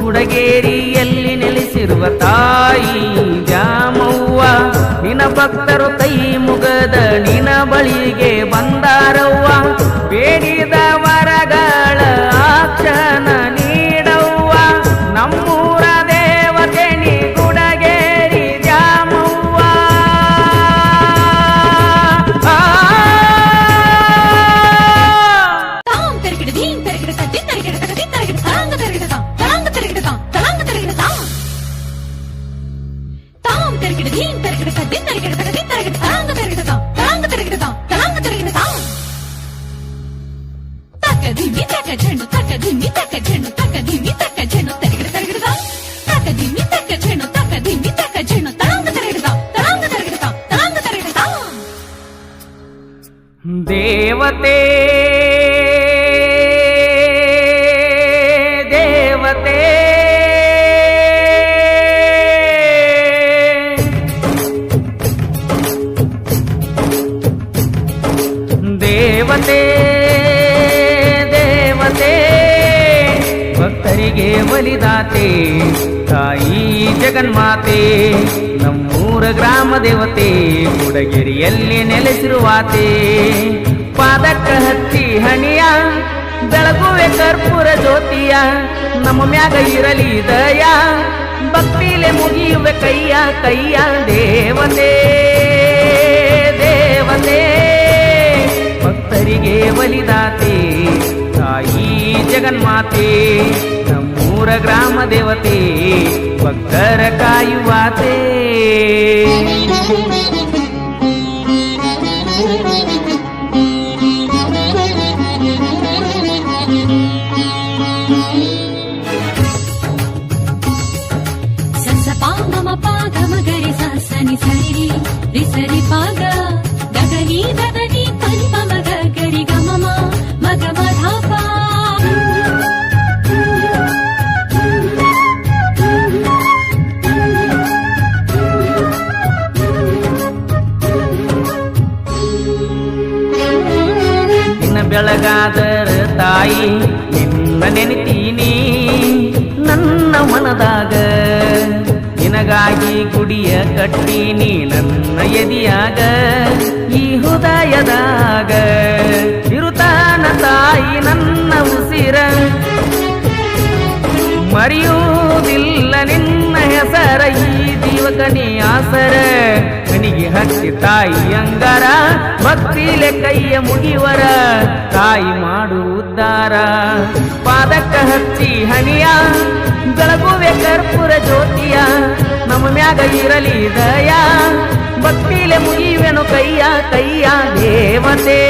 ಗುಡಗೇರಿಯಲ್ಲಿ ನೆಲೆಸಿರುವ ತಾಯಿ ಜಾಮವ್ವ ನಿನ ಭಕ್ತರು ಕೈ ಮುಗದ ನಿನ ಬಳಿಗೆ ಬಂದಾರವ್ವ. ದೇವತೆ ದೇವತೆ. ದೇವತೆ ದೇವತೆ. ಭಕ್ತರಿಗೆ ಬಲಿದಾತೆ ತಾಯಿ ಜಗನ್ಮಾತೆ. ನಮ್ಮೂರ ಗ್ರಾಮ ದೇವತೆ ಗುಡಗೇರಿಯಲ್ಲಿ ನೆಲೆಸಿರುವಾತೆ. ಪಾದಕ್ಕ ಹಚ್ಚಿ ಹಣಿಯ ಬೆಳಗುವೆ ಕರ್ಪೂರ ಜ್ಯೋತಿಯ ನಮ್ಮ ಮ್ಯಾಗ ಇರಲಿ ದಯ ಭಕ್ತಿಲೆ ಮುಗಿಯುವೆ ಕೈಯ ಕೈಯ ದೇವತೆ ದೇವತೆ ಭಕ್ತರಿಗೆ ಬಲಿದಾತೆ ತಾಯಿ ಜಗನ್ಮಾತೆ ನಮ್ಮೂರ ಗ್ರಾಮ ದೇವತೆ ಭಕ್ತರ ಕಾಯುವಾತೆ ಬೆಳಗಾದರ ತಾಯಿ, ನಿನ್ನ ನೆನಿತೀನಿ. ನನ್ನ ಮನದಾಗ ನಿನಗಾಗಿ ಕುಡಿಯ ಕಟ್ಟೀನಿ. ನನ್ನ ಎದಿಯಾಗ ಈ ಹೃದಯದಾಗ ಇರುತ್ತಾನ ತಾಯಿ ನನ್ನ ಉಸಿರ. ಮರೆಯುವುದಿಲ್ಲ ನಿನ್ನ ಹೆಸರ, ಈ ಜೀವಕನಿ ಆಸರ. ಕಣಿಗೆ ಹಚ್ಚಿ ತಾಯಿ ಅಂಗರ ಭಕ್ತಿಲೆ ಕೈಯ ಮುಗಿವರ ತಾಯಿ ಮಾಡು ಉದ್ದಾರ ಪಾದಕ್ಕ ಹಚ್ಚಿ ಹಣಿಯ, ಬೆಳಗುವೆ ಕರ್ಪೂರ ಜ್ಯೋತಿಯ, ನಮ್ಮ ಮ್ಯಾಗ ಇರಲಿ ದಯ. ಭಕ್ತಿಲೆ ಮುಗಿವೆನು ಕೈಯ ಕೈಯ ದೇವತೆ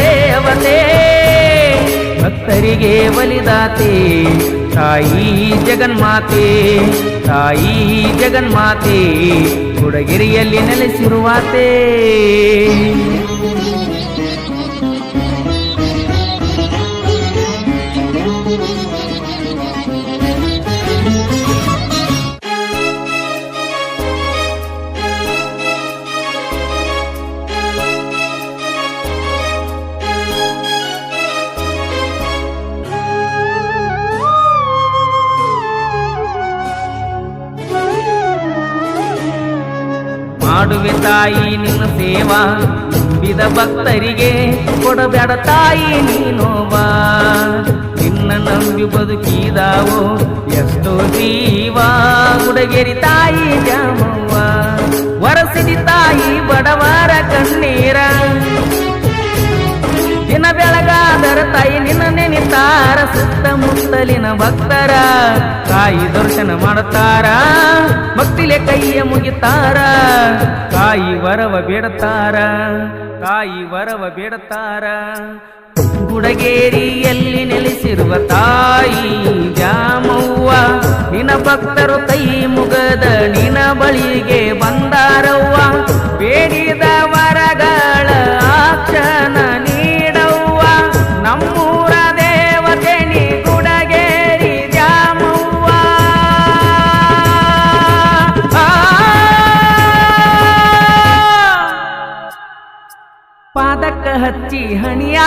ದೇವತೆ. ಭಕ್ತರಿಗೆ ಬಲಿದಾತೆ, ತಾಯಿ ಜಗನ್ಮಾತೆ ತಾಯಿ ಜಗನ್ಮಾತೆ. ಗುಡಗಿರಿಯಲ್ಲಿ ನೆಲೆಸಿರುವಾತೆ ಮಾಡುವೆ ತಾಯಿ ನಿನ್ನ ಸೇವಾ. ತುಂಬಿದ ಭಕ್ತರಿಗೆ ಕೊಡಬೇಡ ತಾಯಿ ನೀನೋವಾ ನಿನ್ನ ನಂಬಿ ಬದುಕಿದಾವೋ ಎಷ್ಟೋ ಜೀವ. ಗುಡಗೇರಿ ತಾಯಿ ಜಾಮವ್ವ ವರಸಿದಿ ತಾಯಿ ಬಡವರ ತಾಯಿ ನಿನ್ನ ನೆನಿತಾರ ಸುತ್ತಮುತ್ತಲಿನ ಭಕ್ತರ. ತಾಯಿ ದರ್ಶನ ಮಾಡುತ್ತಾರ, ಭಕ್ತಿಲೆ ಕೈಯ ಮುಗಿತಾರ. ತಾಯಿ ವರವ ಬೇಡತಾರ ತಾಯಿ ವರವ ಬೇಡತಾರ ಗುಡಗೇರಿಯಲ್ಲಿ ನೆಲೆಸಿರುವ ತಾಯಿ ಜಾಮವ್ವ, ನಿನ್ನ ಭಕ್ತರು ಹಚ್ಚಿ ಹಣಿಯ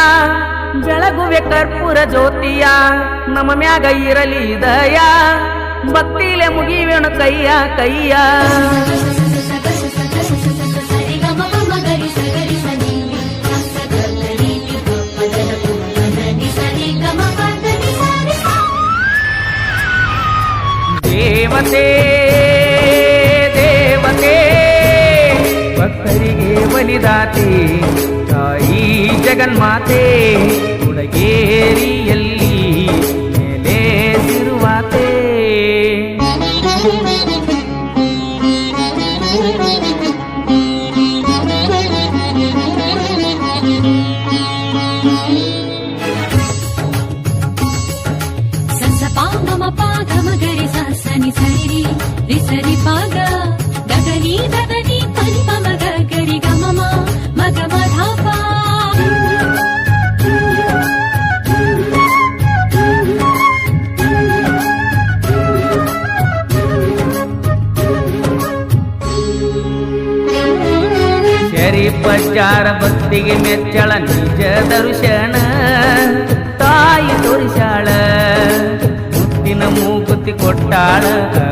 ಬೆಳಗುವೆ ಕರ್ಪೂರ ಜ್ಯೋತಿಯ ನಮ್ಮ ಮ್ಯಾಗ ಇರಲಿ ದಯ ಭಕ್ತಿಲೆ ಮುಗಿವೆನು ಕೈಯ ಕೈಯ ಸರಿ ಗಮ ಪಮ ಗರಿ ಸಗರಿ ಸನಿ ಸ ಗ ಗ ರಿ ನಿ ಪ ಪ ದ ದ ಪ ಮ ಗ ನಿ ಸರಿ ಗಮ ಪ ದ ನಿ ಸ ರಿ ಸ. ದೇವತೆ ದೇವತೆ ಭಕ್ತರಿಗೆ ಬಲಿದಾತೆ ತಾಯಿ ಜಗನ್ಮಾತೆ ಉಡಗೇರಿಯಲ್ಲಿ ನೆಲೆಸಿರುವಾತೆ ಶರಿ ಪಜ್ಜಾರ ಭಕ್ತಿಗೆ ಮೆಚ್ಚಳ ನಿಜ ದರ್ಶನ. ತಾಯಿ ತೋರಿಸಾಳ, ಮುತ್ತಿನ ಮೂಗುತಿ ಕೊಟ್ಟಾಳ,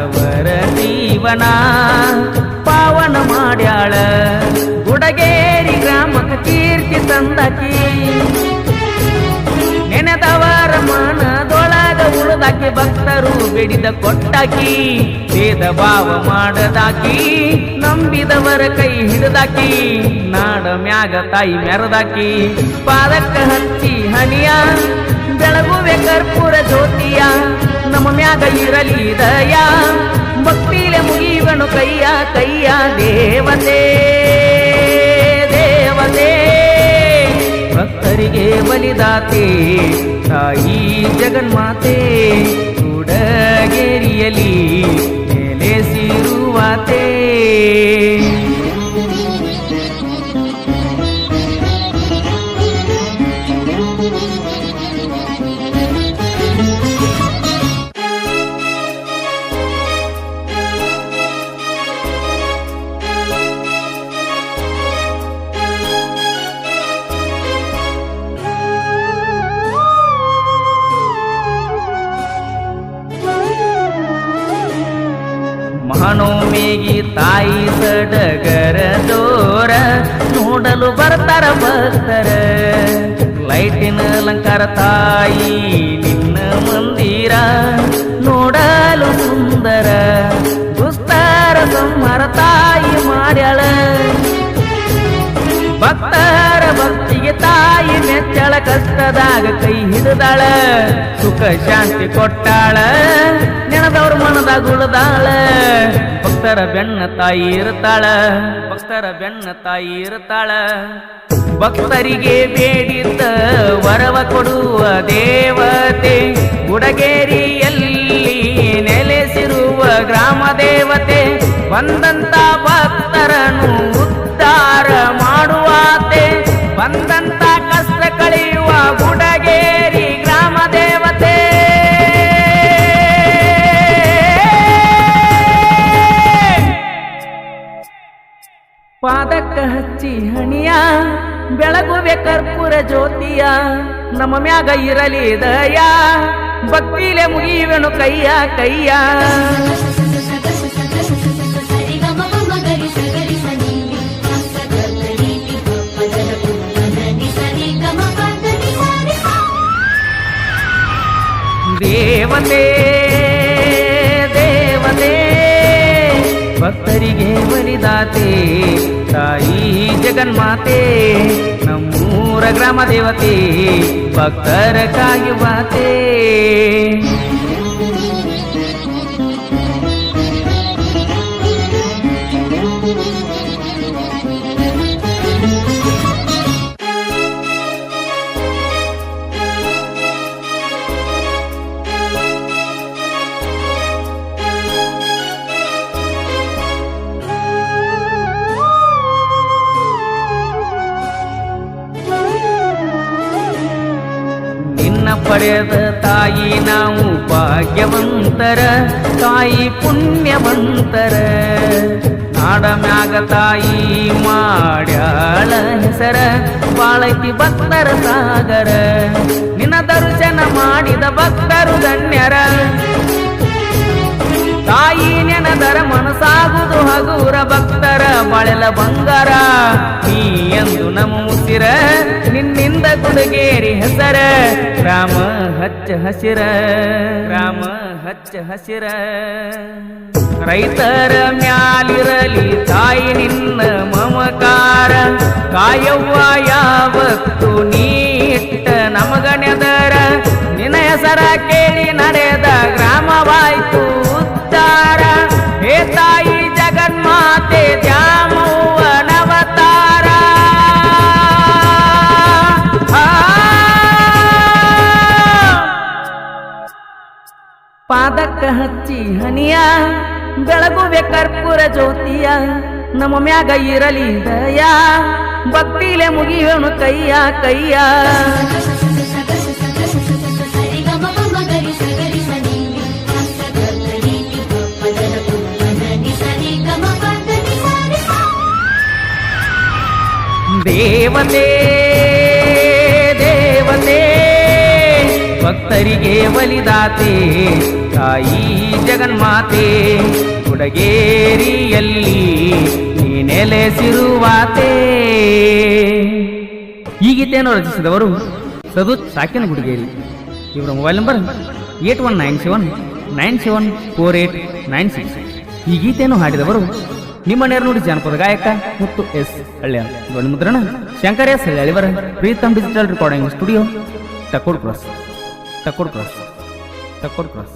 ಅವರ ಜೀವನ ಪಾವನ ಮಾಡ್ಯಾಳ. ಗುಡಗೇರಿ ಗ್ರಾಮಕ್ಕೆ ಕೀರ್ತಿ ತಂದಕಿ, ನೆನೆದವರ ಮನದೊಳಗ ಉಳಿದಾಕಿ ಭಕ್ತರು ಬೆಡಿದ ಕೊಟ್ಟಾಕಿ ಭೇದ ಭಾವ ಮಾಡದಾಕಿ, ನಂಬಿದವರ ಕೈ ಹಿಡಿದಾಕಿ, ನಾಡ ಮ್ಯಾಗ ತಾಯಿ ಮೆರದಾಕಿ ಪಾದಕ್ಕ ಹಚ್ಚಿ ಹನಿಯ ಬೆಳಗುವೆ ಕರ್ಪೂರ ಜ್ಯೋತಿಯ, ನಮ್ಮ ಮ್ಯಾಗ ಇರಲಿ ದಯ, ಭಕ್ತಿಲೆ ಮುಗಿವನು ಕೈಯ ಕೈಯ ದೇವತೆ. ಭಕ್ತರಿಗೆ ಬಲಿದಾತೆ ತಾಯಿ ಜಗನ್ಮಾತೆ ಕೂಡಗೇರಿಯಲಿ ನೆಲೆಸಿರುವಾತೆ. ಮಹಾನವಮಿಗೆ ತಾಯಿ ಸಡಗರ ದೋರ ನೋಡಲು ಬರ್ತಾರ ಭಕ್ತರ ಲೈಟಿನ ಅಲಂಕಾರ ತಾಯಿ ನಿನ್ನ ಮಂದಿರ ನೋಡಲು ಸುಂದರ. ಗುಸ್ತಾರ ಸಂಹಾರ ತಾಯಿ ಮಾಡ್ಯಾಳ. ಭಕ್ತರ ಭಕ್ತಿಗೆ ತಾಯಿ ಮೆಚ್ಚಳ, ಕಷ್ಟದಾಗ ಕೈ ಹಿಡಿದಾಳ, ಸುಖ ಶಾಂತಿ ಕೊಟ್ಟಾಳ. ಉಳಿದಾಳ ಭಕ್ತರ ಬೆನ್ನ ತಾಯಿ ಇರ್ತಾಳ. ಭಕ್ತರ ಬೆನ್ನ ತಾಯಿ ಇರ್ತಾಳ. ಭಕ್ತರಿಗೆ ಬೇಡಿದ್ದ ಪಾದಕ್ಕ ಹಚ್ಚಿ ಹಣಿಯ ಬೆಳಗುವೆ ಕರ್ಪೂರ ಜ್ಯೋತಿಯ ನಮ್ಮ ಮ್ಯಾಗ ಇರಲಿ ದಯ, ಭಕ್ತಿಲೆ ಮುಗಿಯುವೆನು ಕೈಯ ಕೈಯ. ಸರಿ ಭಕ್ತರಿಗೆ ಬಲಿದಾತೆ ತಾಯಿ ಜಗನ್ಮಾತೆ ನಮ್ಮೂರ ಗ್ರಾಮ ದೇವತೆ ಭಕ್ತರ ಕಾಯುವಾತೆ. ಪಡೆದ ತಾಯಿ ನಾವು ಭಾಗ್ಯವಂತರ, ತಾಯಿ ಪುಣ್ಯವಂತರ. ನಾಡ ಮ್ಯಾಗ ತಾಯಿ ಮಾಡ್ಯಾಳ ಹೆಸರ ಬಾಳಕಿ ಭಕ್ತರ ಸಾಗರ. ನಿನ್ನ ದರ್ಶನ ಮಾಡಿದ ಭಕ್ತರು ಧನ್ಯರ. ತಾಯಿ ನೆನದರ ಮನಸಾಗುದು ಹಗುರ ಭಕ್ತರ ಮಳೆಲ ಬಂಗಾರ. ನೀ ಎಂದು ನಮ್ಮ ಉಸಿರ ನಿನ್ನಿಂದ ಕುಡುಗೇರಿ ಹೆಸರ. ರಾಮ ಹಚ್ಚ ಹಸಿರ, ರಾಮ ಹಚ್ಚ ಹಸಿರ. ರೈತರ ಮ್ಯಾಲಿರಲಿ ತಾಯಿ ನಿನ್ನ ಮಮಕಾರ. ಕಾಯವ್ವ ಯಾವತ್ತು ನೀಟ್ಟ ನಮಗನೆದರ ನಿನ್ನ ಹೆಸರ ಕೇಳಿ ಹಚ್ಚಿ ಹನಿಯ, ಬೆಳಗುವೆ ಕರ್ಪೂರ ಜ್ಯೋತಿಯ, ನಮ್ಮ ಮ್ಯಾಗ ಇರಲಿ ದಯ. ಭಕ್ತಿಲೆ ಮುಗಿಯೋನು ಕೈಯ ಕೈಯ. ದೇವತೆ ಭಕ್ತರಿಗೆ ಬಲಿದಾತೆ. ತಾಯಿ ಜಗನ್ಮಾತೆ, ಕುಡಗೇರಿಯಲ್ಲಿ ನೆಲೆಸಿರುವಾತೆ ಈ ಗೀತೆಯನ್ನು ರಚಿಸಿದವರು ಸದು ಸಾಕಿನ ಗುಡಿಗೇರಿ ಇವರ mobile number eight one nine seven nine seven four eight nine six. ಈ ಗೀತೆಯನ್ನು ಹಾಡಿದವರು ನಿಮ್ಮ ನೇರನುಡಿ ಜಾನಪದ ಗಾಯಕ ಮತ್ತು ಎಸ್ ಹಳ್ಳಿಯ ಧ್ವನಿ ಮುದ್ರಣ Shankar S ಹಳ್ಳಿಯವರ Preetam digital recording studio Takod cross Takod cross Takod cross.